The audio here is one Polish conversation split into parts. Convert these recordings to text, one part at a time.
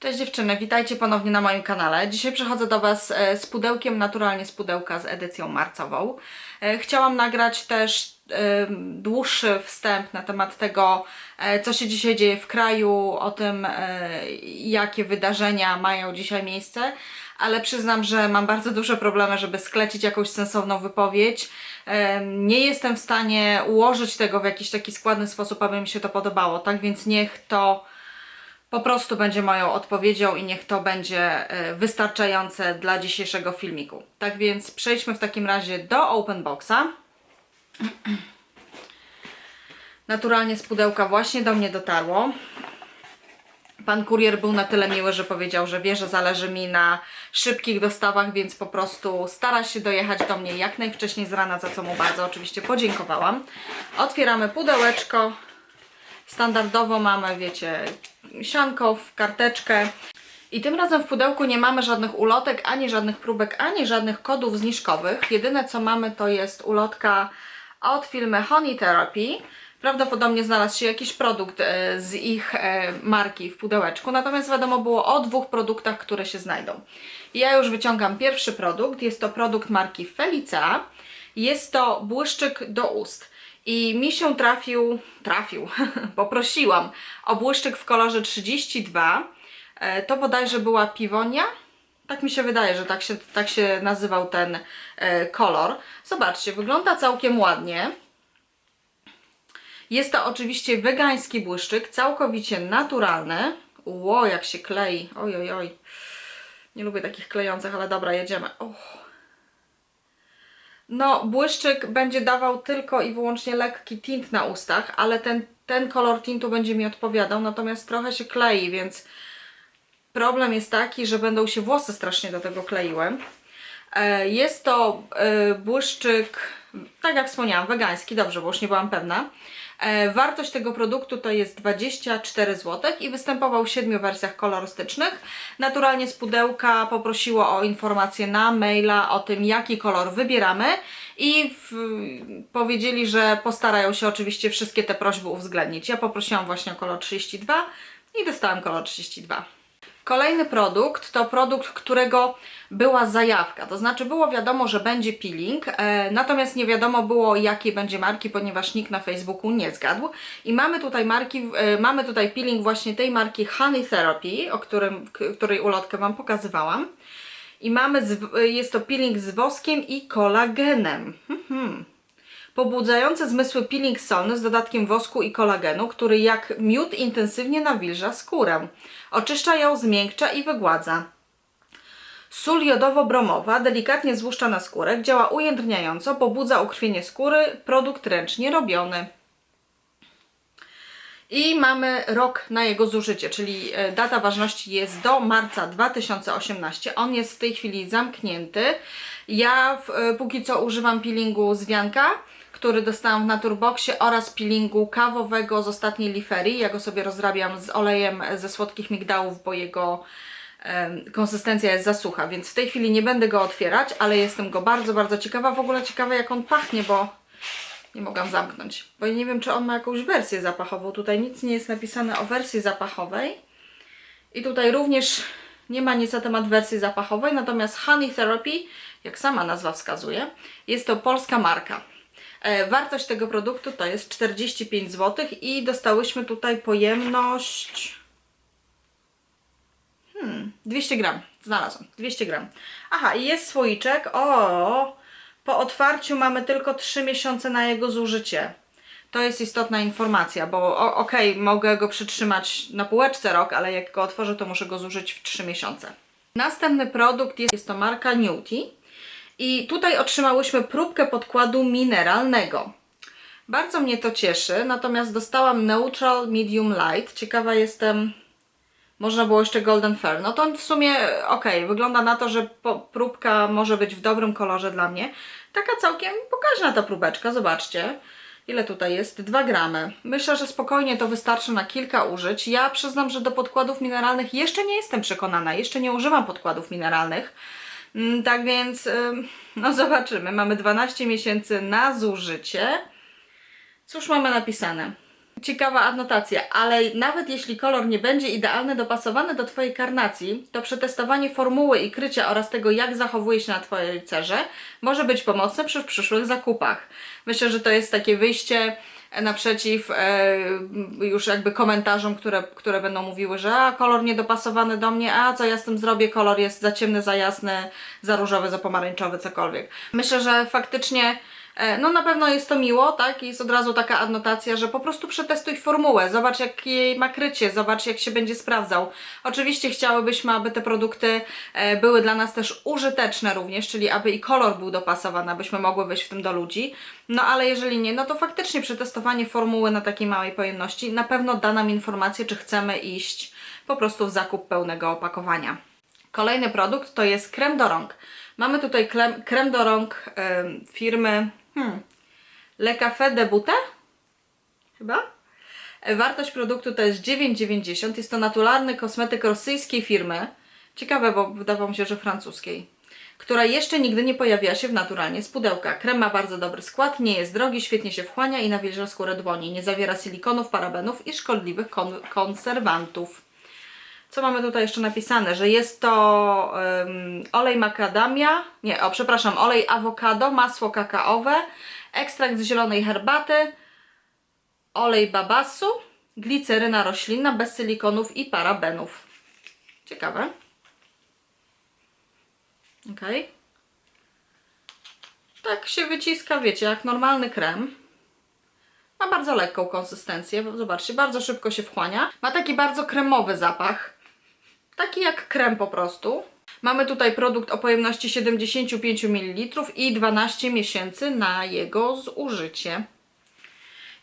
Cześć dziewczyny, witajcie ponownie na moim kanale. Dzisiaj przychodzę do Was e, z pudełkiem, naturalnie z pudełka z edycją marcową. E, Chciałam nagrać też e, dłuższy wstęp na temat tego, co się dzisiaj dzieje w kraju, o tym, jakie wydarzenia mają dzisiaj miejsce, ale przyznam, że mam bardzo duże problemy, żeby sklecić jakąś sensowną wypowiedź. Nie jestem w stanie ułożyć tego w jakiś taki składny sposób, aby mi się to podobało, tak więc niech to po prostu będzie moją odpowiedzią i niech to będzie e, wystarczające dla dzisiejszego filmiku. Tak więc przejdźmy w takim razie do open boxa. Naturalnie z pudełka właśnie do mnie dotarło. Pan kurier był na tyle miły, że powiedział, że wie, że zależy mi na szybkich dostawach, więc po prostu stara się dojechać do mnie jak najwcześniej z rana, za co mu bardzo oczywiście podziękowałam. Otwieramy pudełeczko. Standardowo mamy, wiecie, sianko w karteczkę. I tym razem w pudełku nie mamy żadnych ulotek, ani żadnych próbek, ani żadnych kodów zniżkowych. Jedyne co mamy to jest ulotka od firmy Honey Therapy. Prawdopodobnie znalazł się jakiś produkt e, z ich e, marki w pudełeczku, natomiast wiadomo było o dwóch produktach, które się znajdą. Ja już wyciągam pierwszy produkt, jest to produkt marki Felicea. Jest to błyszczyk do ust. I mi się trafił, trafił, poprosiłam o błyszczyk w kolorze 32. E, To bodajże była piwonia. Tak mi się wydaje, że tak się, tak się nazywał ten e, kolor. Zobaczcie, wygląda całkiem ładnie. Jest to oczywiście wegański błyszczyk, całkowicie naturalny. Ło, jak się klei. Oj, oj, oj. Nie lubię takich klejących, ale dobra, jedziemy. Och. No, błyszczyk będzie dawał tylko i wyłącznie lekki tint na ustach, ale ten, ten kolor tintu będzie mi odpowiadał, natomiast trochę się klei, więc problem jest taki, że będą się włosy strasznie do tego kleiły. E, Jest to e, błyszczyk, tak jak wspomniałam, wegański, dobrze, bo już nie byłam pewna. E, Wartość tego produktu to jest 24 zł i występował w siedmiu wersjach kolorystycznych. Naturalnie z pudełka poprosiło o informację na maila o tym, jaki kolor wybieramy i w, powiedzieli, że postarają się oczywiście wszystkie te prośby uwzględnić. Ja poprosiłam właśnie o kolor 32 i dostałam kolor 32. Kolejny produkt to produkt, którego była zajawka, to znaczy było wiadomo, że będzie peeling, e, natomiast nie wiadomo było jakiej będzie marki, ponieważ nikt na Facebooku nie zgadł. I mamy tutaj marki, e, mamy tutaj peeling właśnie tej marki Honey Therapy, o którym, której ulotkę Wam pokazywałam. I mamy, z, jest to peeling z woskiem i kolagenem. Mhm. Pobudzający zmysły peeling solny z dodatkiem wosku i kolagenu, który jak miód intensywnie nawilża skórę. Oczyszcza ją, zmiękcza i wygładza. Sól jodowo-bromowa delikatnie złuszcza na skórę, działa ujędrniająco, pobudza ukrwienie skóry, produkt ręcznie robiony. I mamy rok na jego zużycie, czyli e, data ważności jest do marca 2018. On jest w tej chwili zamknięty. Ja w, e, póki co używam peelingu z wianka, który dostałam w Naturboxie oraz peelingu kawowego z ostatniej liferii. Ja go sobie rozrabiam z olejem ze słodkich migdałów, bo jego konsystencja jest za sucha, więc w tej chwili nie będę go otwierać, ale jestem go bardzo, bardzo ciekawa. W ogóle ciekawa jak on pachnie, bo nie mogłam zamknąć, bo nie wiem, czy on ma jakąś wersję zapachową. Tutaj nic nie jest napisane o wersji zapachowej. I tutaj również nie ma nic na temat wersji zapachowej, natomiast Honey Therapy, jak sama nazwa wskazuje, jest to polska marka. E, wartość tego produktu to jest 45 zł i dostałyśmy tutaj pojemność 200 gram. Znalazłam. 200 gram. Aha, i jest słoiczek. O, po otwarciu mamy tylko 3 miesiące na jego zużycie. To jest istotna informacja, bo okej, mogę go przytrzymać na półeczce rok, ale jak go otworzę, to muszę go zużyć w 3 miesiące. Następny produkt jest, jest to marka Newty. I tutaj otrzymałyśmy próbkę podkładu mineralnego. Bardzo mnie to cieszy, natomiast dostałam Neutral Medium Light. Ciekawa jestem, można było jeszcze Golden Fair. No to w sumie okej, wygląda na to, że próbka może być w dobrym kolorze dla mnie. Taka całkiem pokaźna ta próbeczka, zobaczcie. Ile tutaj jest? 2 gramy. Myślę, że spokojnie to wystarczy na kilka użyć. Ja przyznam, że do podkładów mineralnych jeszcze nie jestem przekonana. Jeszcze nie używam podkładów mineralnych. Mm, Tak więc, no zobaczymy. Mamy 12 miesięcy na zużycie. Cóż mamy napisane? Ciekawa adnotacja, ale nawet jeśli kolor nie będzie idealny dopasowany do Twojej karnacji, to przetestowanie formuły i krycia oraz tego, jak zachowuje się na Twojej cerze, może być pomocne przy przyszłych zakupach. Myślę, że to jest takie wyjście naprzeciw e, już jakby komentarzom, które, które będą mówiły, że a, kolor niedopasowany do mnie, a co ja z tym zrobię, kolor jest za ciemny, za jasny, za różowy, za pomarańczowy, cokolwiek. Myślę, że faktycznie E, No na pewno jest to miło, tak? Jest od razu taka adnotacja, że po prostu przetestuj formułę, zobacz jak jej ma krycie, zobacz jak się będzie sprawdzał. Oczywiście chciałybyśmy, aby te produkty e, były dla nas też użyteczne również, czyli aby i kolor był dopasowany, abyśmy mogły wejść w tym do ludzi. No ale jeżeli nie, no to faktycznie przetestowanie formuły na takiej małej pojemności na pewno da nam informację, czy chcemy iść po prostu w zakup pełnego opakowania. Kolejny produkt to jest krem do rąk. Mamy tutaj krem, krem do rąk firmy hmm, Le Café de Butte? Chyba? Wartość produktu to jest 9,90. Jest to naturalny kosmetyk rosyjskiej firmy. Ciekawe, bo wydawało mi się, że francuskiej. Która jeszcze nigdy nie pojawiła się w naturalnie z pudełka. Krem ma bardzo dobry skład, nie jest drogi, świetnie się wchłania i nawilża skórę dłoni. Nie zawiera silikonów, parabenów i szkodliwych kon konserwantów. Co mamy tutaj jeszcze napisane? Że jest to um, olej makadamia, nie, o przepraszam, olej awokado, masło kakaowe, ekstrakt z zielonej herbaty, olej babasu, gliceryna roślinna bez silikonów i parabenów. Ciekawe. Ok. Tak się wyciska, wiecie, jak normalny krem. Ma bardzo lekką konsystencję, zobaczcie, bardzo szybko się wchłania. Ma taki bardzo kremowy zapach. Taki jak krem po prostu. Mamy tutaj produkt o pojemności 75 ml i 12 miesięcy na jego zużycie.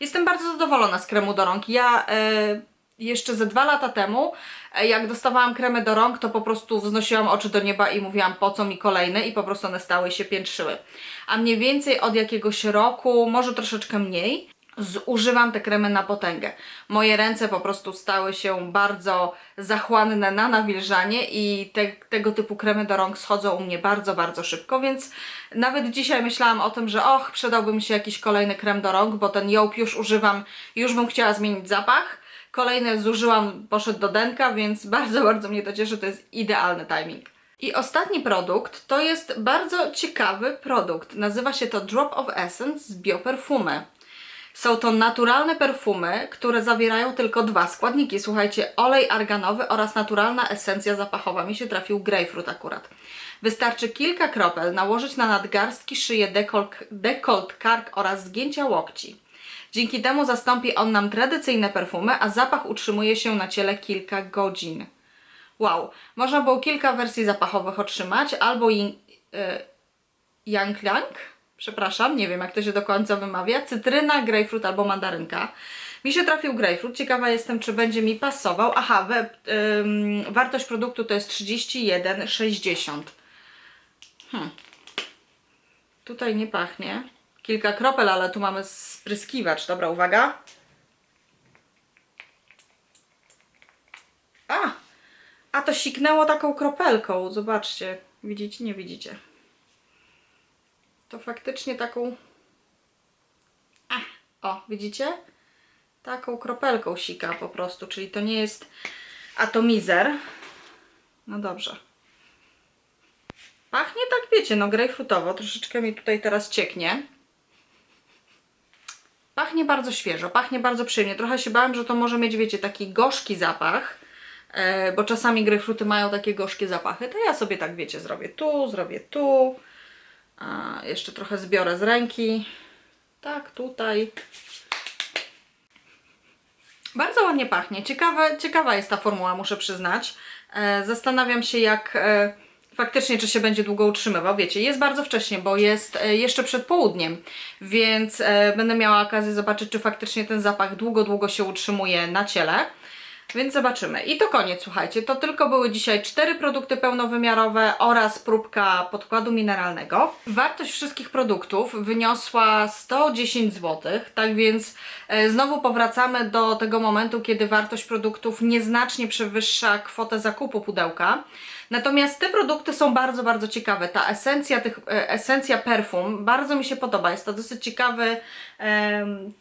Jestem bardzo zadowolona z kremu do rąk. Ja e, jeszcze ze dwa lata temu, e, jak dostawałam kremy do rąk, to po prostu wznosiłam oczy do nieba i mówiłam, po co mi kolejne, i po prostu one stały się piętrzyły. A mniej więcej od jakiegoś roku, może troszeczkę mniej, zużywam te kremy na potęgę. Moje ręce po prostu stały się bardzo zachłanne na nawilżanie i te, tego typu kremy do rąk schodzą u mnie bardzo, bardzo szybko, więc nawet dzisiaj myślałam o tym, że och, przydałby się jakiś kolejny krem do rąk, bo ten Jołp już używam, już bym chciała zmienić zapach. Kolejny zużyłam, poszedł do denka, więc bardzo, bardzo mnie to cieszy, to jest idealny timing. I ostatni produkt to jest bardzo ciekawy produkt. Nazywa się to Drop of Essence z Bioperfumy. Są to naturalne perfumy, które zawierają tylko dwa składniki. Słuchajcie, olej arganowy oraz naturalna esencja zapachowa. Mi się trafił grapefruit akurat. Wystarczy kilka kropel nałożyć na nadgarstki, szyję, dekolt, dekolt kark oraz zgięcia łokci. Dzięki temu zastąpi on nam tradycyjne perfumy, a zapach utrzymuje się na ciele kilka godzin. Wow, można było kilka wersji zapachowych otrzymać, albo yin, y, Yang przepraszam, nie wiem jak to się do końca wymawia, cytryna, grejpfrut albo mandarynka. Mi się trafił grejpfrut, ciekawa jestem czy będzie mi pasował. Aha, we, ym, wartość produktu to jest 31,60. Hmm. Tutaj nie pachnie. Kilka kropel, ale tu mamy spryskiwacz. Dobra, uwaga. A! A to siknęło taką kropelką. Zobaczcie. Widzicie? Nie widzicie. To faktycznie taką. A! O, widzicie? Taką kropelką sika po prostu, czyli to nie jest atomizer. No dobrze. Pachnie tak, wiecie, no grejpfrutowo. Troszeczkę mi tutaj teraz cieknie. Pachnie bardzo świeżo, pachnie bardzo przyjemnie. Trochę się bałam, że to może mieć, wiecie, taki gorzki zapach, e, bo czasami grejpfruty mają takie gorzkie zapachy. To ja sobie tak, wiecie, zrobię tu, zrobię tu. A, jeszcze trochę zbiorę z ręki. Tak, tutaj. Bardzo ładnie pachnie. Ciekawe, ciekawa jest ta formuła, muszę przyznać. E, zastanawiam się, jak e, faktycznie, czy się będzie długo utrzymywał. Wiecie, jest bardzo wcześnie, bo jest e, jeszcze przed południem, więc e, będę miała okazję zobaczyć, czy faktycznie ten zapach długo, długo się utrzymuje na ciele. Więc zobaczymy. I to koniec, słuchajcie. To tylko były dzisiaj cztery produkty pełnowymiarowe oraz próbka podkładu mineralnego. Wartość wszystkich produktów wyniosła 110 zł, tak więc e, znowu powracamy do tego momentu, kiedy wartość produktów nieznacznie przewyższa kwotę zakupu pudełka. Natomiast te produkty są bardzo, bardzo ciekawe. Ta esencja, tych, e, esencja perfum bardzo mi się podoba. Jest to dosyć ciekawy,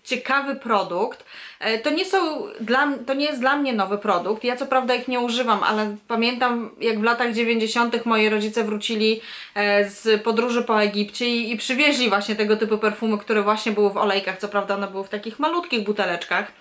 ciekawy produkt. E, To nie są dla, to nie jest dla mnie nowy produkt. Ja co prawda ich nie używam, ale pamiętam jak w latach 90. moi rodzice wrócili e, z podróży po Egipcie i, i przywieźli właśnie tego typu perfumy, które właśnie były w olejkach. Co prawda one były w takich malutkich buteleczkach.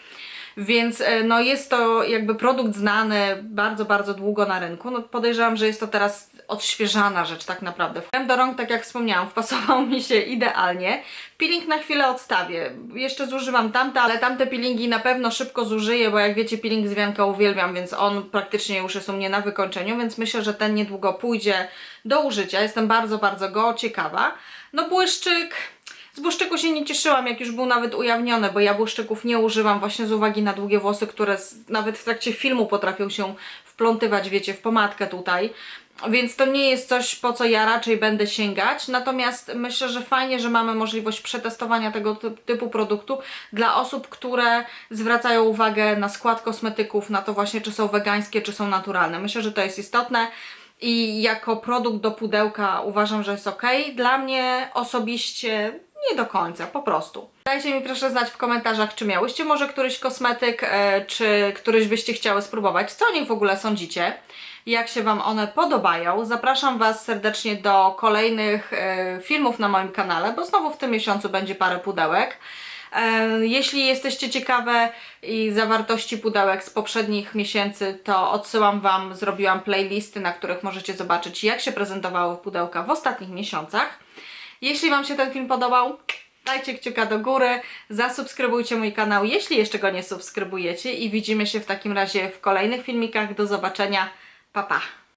Więc e, no jest to jakby produkt znany bardzo, bardzo długo na rynku. No podejrzewam, że jest to teraz odświeżana rzecz tak naprawdę. Krem do rąk, tak jak wspomniałam, wpasował mi się idealnie. Peeling na chwilę odstawię. Jeszcze zużywam tamte, ale tamte peelingi na pewno szybko zużyję, bo jak wiecie peeling z wianka uwielbiam, więc on praktycznie już jest u mnie na wykończeniu, więc myślę, że ten niedługo pójdzie do użycia. Jestem bardzo, bardzo go ciekawa. No błyszczyk... Z błyszczyku się nie cieszyłam, jak już był nawet ujawniony, bo ja błyszczyków nie używam właśnie z uwagi na długie włosy, które z, nawet w trakcie filmu potrafią się wplątywać, wiecie, w pomadkę tutaj. Więc to nie jest coś, po co ja raczej będę sięgać. Natomiast myślę, że fajnie, że mamy możliwość przetestowania tego ty- typu produktu dla osób, które zwracają uwagę na skład kosmetyków, na to właśnie, czy są wegańskie, czy są naturalne. Myślę, że to jest istotne i jako produkt do pudełka uważam, że jest ok. Dla mnie osobiście nie do końca, po prostu. Dajcie mi proszę znać w komentarzach, czy miałyście może któryś kosmetyk, e, czy któryś byście chciały spróbować, co o nich w ogóle sądzicie, jak się Wam one podobają. Zapraszam Was serdecznie do kolejnych e, filmów na moim kanale, bo znowu w tym miesiącu będzie parę pudełek. E, Jeśli jesteście ciekawe i zawartości pudełek z poprzednich miesięcy, to odsyłam Wam, zrobiłam playlisty, na których możecie zobaczyć, jak się prezentowały pudełka w ostatnich miesiącach. Jeśli Wam się ten film podobał, dajcie kciuka do góry, zasubskrybujcie mój kanał, jeśli jeszcze go nie subskrybujecie i widzimy się w takim razie w kolejnych filmikach. Do zobaczenia, pa pa!